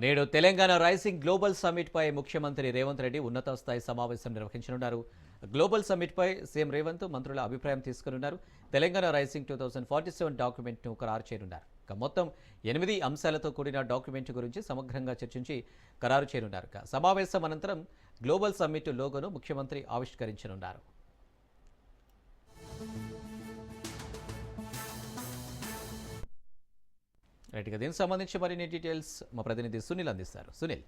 నేడు Telangana raising global సమ్మిట్పై ముఖ్యమంత్రి రేవంత్ రెడ్డి ఉన్నత స్థాయి సమావేశం నిర్వహించనున్నారు. గ్లోబల్ సమ్మిట్పై సీఎం రేవంత్ మంత్రుల అభిప్రాయం తీసుకున్నారు Telangana rising two thousand forty seven డాక్యుమెంట్ను ఖరారు చేయనున్నారు. ఇక మొత్తం ఎనిమిది అంశాలతో కూడిన డాక్యుమెంట్ గురించి సమగ్రంగా చర్చించి ఖరారు చేయనున్నారు. సమావేశం అనంతరం గ్లోబల్ సమ్మిట్ లోగోను ముఖ్యమంత్రి ఆవిష్కరించనున్నారు. రైట్గా. దీనికి సంబంధించి మరిన్ని డీటెయిల్స్ మా ప్రతినిధి సునీల్ అందిస్తారు. సునీల్.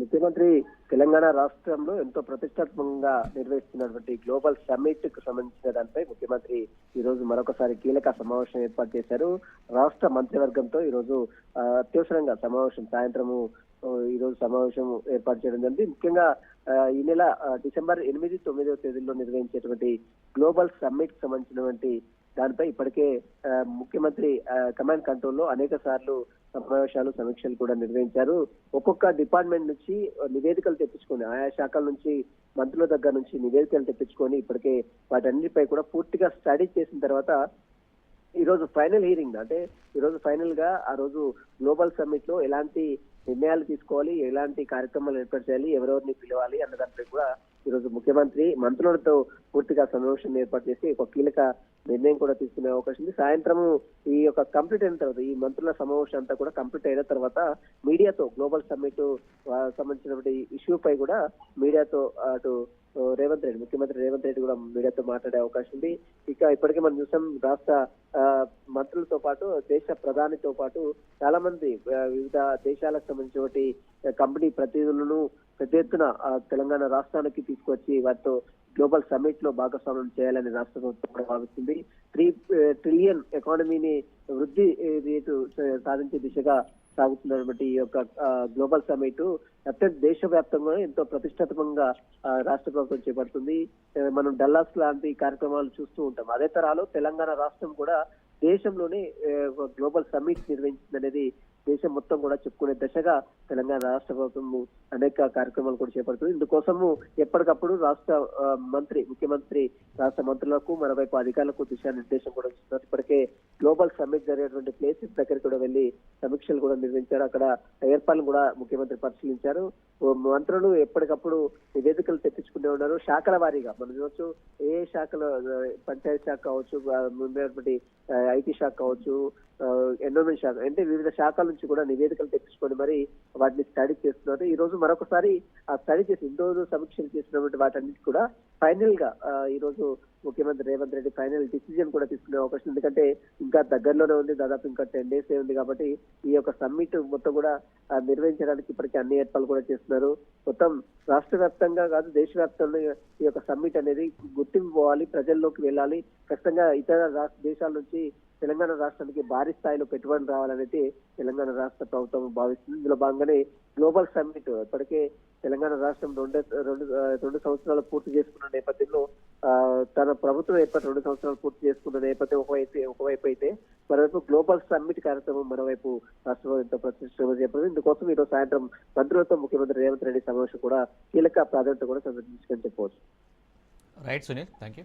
ముఖ్యమంత్రి తెలంగాణ రాష్ట్రంలో ఎంతో ప్రతిష్టాత్మకంగా నిర్వహిస్తున్నటువంటి గ్లోబల్ సమ్మిట్కు సంబంధించిన దానిపై ముఖ్యమంత్రి ఈ రోజు మరొకసారి కీలక సమావేశం ఏర్పాటు చేశారు. రాష్ట్ర మంత్రివర్గంతో ఈ రోజు అత్యవసరంగా సమావేశం సాయంత్రము ఈ రోజు సమావేశం ఏర్పాటు చేయడం జరిగింది. ముఖ్యంగా ఈ నెల డిసెంబర్ ఎనిమిది తొమ్మిదవ తేదీల్లో నిర్వహించేటువంటి గ్లోబల్ సమ్మిట్ సంబంధించినటువంటి దానిపై ఇప్పటికే ముఖ్యమంత్రి కమాండ్ కంట్రోల్లో అనేక సార్లు సమావేశాలు సమీక్షలు కూడా నిర్వహించారు. ఒక్కొక్క డిపార్ట్మెంట్ నుంచి నివేదికలు తెప్పించుకొని ఆయా శాఖల నుంచి మంత్రుల దగ్గర నుంచి నివేదికలు తెప్పించుకొని ఇప్పటికే వాటన్నిటిపై కూడా పూర్తిగా స్టడీ చేసిన తర్వాత ఈ రోజు ఫైనల్ హీరింగ్ అంటే ఈ రోజు ఫైనల్గా ఆ రోజు గ్లోబల్ సమ్మిట్లో ఎలాంటి నిర్ణయాలు తీసుకోవాలి ఎలాంటి కార్యక్రమాలు ఏర్పాటు చేయాలి ఎవరెవరిని పిలవాలి అన్న దానిపై కూడా ఈ రోజు ముఖ్యమంత్రి మంత్రులతో పూర్తిగా సమావేశం ఏర్పాటు చేసి ఒక కీలక నిర్ణయం కూడా తీసుకునే అవకాశం ఉంది. సాయంత్రము ఈ యొక్క కంప్లీట్ అయిన తర్వాత ఈ మంత్రుల సమావేశం అంతా కూడా కంప్లీట్ అయిన తర్వాత మీడియాతో గ్లోబల్ సమ్మిట్ సంబంధించినటువంటి ఇష్యూ పై కూడా మీడియాతో అటు రేవంత్ రెడ్డి ముఖ్యమంత్రి రేవంత్ రెడ్డి కూడా మీడియాతో మాట్లాడే అవకాశం ఉంది. ఇక ఇప్పటికే మనం చూసాం రాష్ట్ర మంత్రులతో పాటు దేశ ప్రధానితో పాటు చాలా మంది వివిధ దేశాలకు సంబంధించినటువంటి కంపెనీ ప్రతినిధులను పెద్ద ఎత్తున తెలంగాణ రాష్ట్రానికి తీసుకొచ్చి వారితో గ్లోబల్ సమ్మిట్లో భాగస్వామ్యం చేయాలని రాష్ట్ర ప్రభుత్వం కూడా భావిస్తుంది. త్రీ ట్రిలియన్ ఎకానమీని వృద్ధి రేటు సాధించే దిశగా సాగుతున్నటువంటి ఈ యొక్క గ్లోబల్ సమ్మిట్ అత్యంత దేశవ్యాప్తంగా ఎంతో ప్రతిష్టాత్మకంగా రాష్ట్ర ప్రభుత్వం చేపడుతుంది. మనం డల్లాస్ లాంటి కార్యక్రమాలు చూస్తూ ఉంటాం. అదే తరాలో తెలంగాణ రాష్ట్రం కూడా దేశంలోనే గ్లోబల్ సమ్మిట్ నిర్వహించింది అనేది దేశం మొత్తం కూడా చెప్పుకునే దశగా తెలంగాణ రాష్ట్ర ప్రభుత్వం అనేక కార్యక్రమాలు కూడా చేపడుతుంది. ఇందుకోసము ఎప్పటికప్పుడు రాష్ట్ర మంత్రి ముఖ్యమంత్రి రాష్ట్ర మంత్రులకు మరోవైపు అధికారులకు దిశానిర్దేశం కూడా ఇస్తున్నారు ఇప్పటికే గ్లోబల్ సమ్మిట్ జరిగేటువంటి ప్లేసెస్ దగ్గరికి కూడా వెళ్ళి సమీక్షలు కూడా నిర్వహించారు. అక్కడ ఏర్పాట్లు కూడా ముఖ్యమంత్రి పరిశీలించారు. మంత్రులు ఎప్పటికప్పుడు నివేదికలు తెప్పించుకునే ఉన్నారు. శాఖల వారీగా మనం చూడొచ్చు. ఏ శాఖలో పంచాయతీ శాఖ కావచ్చు ఐటీ శాఖ కావచ్చు ఎన్విరాన్మెంట్ శాఖ అంటే వివిధ శాఖలు నుంచి కూడా నివేదికలు తెప్పించుకొని మరి వాటిని స్టడీ చేస్తున్నారు. ఈ రోజు మరొకసారి ఆ స్టడీ చేసి ఇన్ని రోజు సమీక్షలు చేసినటువంటి వాటన్నిటి కూడా ఫైనల్గా ఈ రోజు ముఖ్యమంత్రి రేవంత్ రెడ్డి ఫైనల్ డిసిజన్ కూడా తీసుకునే అవకాశం ఎందుకంటే ఇంకా దగ్గరలోనే ఉంది దాదాపు ఇంకా టెన్ డేస్ ఉంది కాబట్టి ఈ యొక్క సమ్మిట్ మొత్తం కూడా నిర్వహించడానికి ఇప్పటికీ అన్ని ఏర్పాట్లు కూడా చేస్తున్నారు. మొత్తం రాష్ట్ర వ్యాప్తంగా కాదు దేశవ్యాప్తంగా ఈ యొక్క సమ్మిట్ అనేది గుర్తింపు పోవాలి ప్రజల్లోకి వెళ్ళాలి. ఖచ్చితంగా ఇతర రాష్ట్ర దేశాల నుంచి తెలంగాణ రాష్ట్రానికి భారీ స్థాయిలో పెట్టుబడులు రావాలనేది తెలంగాణ రాష్ట్ర ప్రభుత్వం భావిస్తుంది. ఇందులో భాగంగానే గ్లోబల్ సమ్మిట్ ఇప్పటికే తెలంగాణ రాష్ట్రం రెండు రెండు రెండు సంవత్సరాలు పూర్తి చేసుకున్న నేపథ్యంలో తన ప్రభుత్వం ఏర్పాటు రెండు సంవత్సరాలు పూర్తి చేసుకున్న నేపథ్యం ఒకవైపు ఒకవైపు అయితే మరోవైపు గ్లోబల్ సమ్మిట్ కార్యక్రమం మరోవైపు రాష్ట్రంలో ఎంతో ప్రతిష్టంగా చేపడింది ఇందుకోసం ఈరోజు సాయంత్రం మంత్రులతో ముఖ్యమంత్రి రేవంత్ రెడ్డి సమావేశం కూడా కీలక ప్రాధాన్యత కూడా సందర్శించుకొని చెప్పవచ్చు. Right Sunil thank you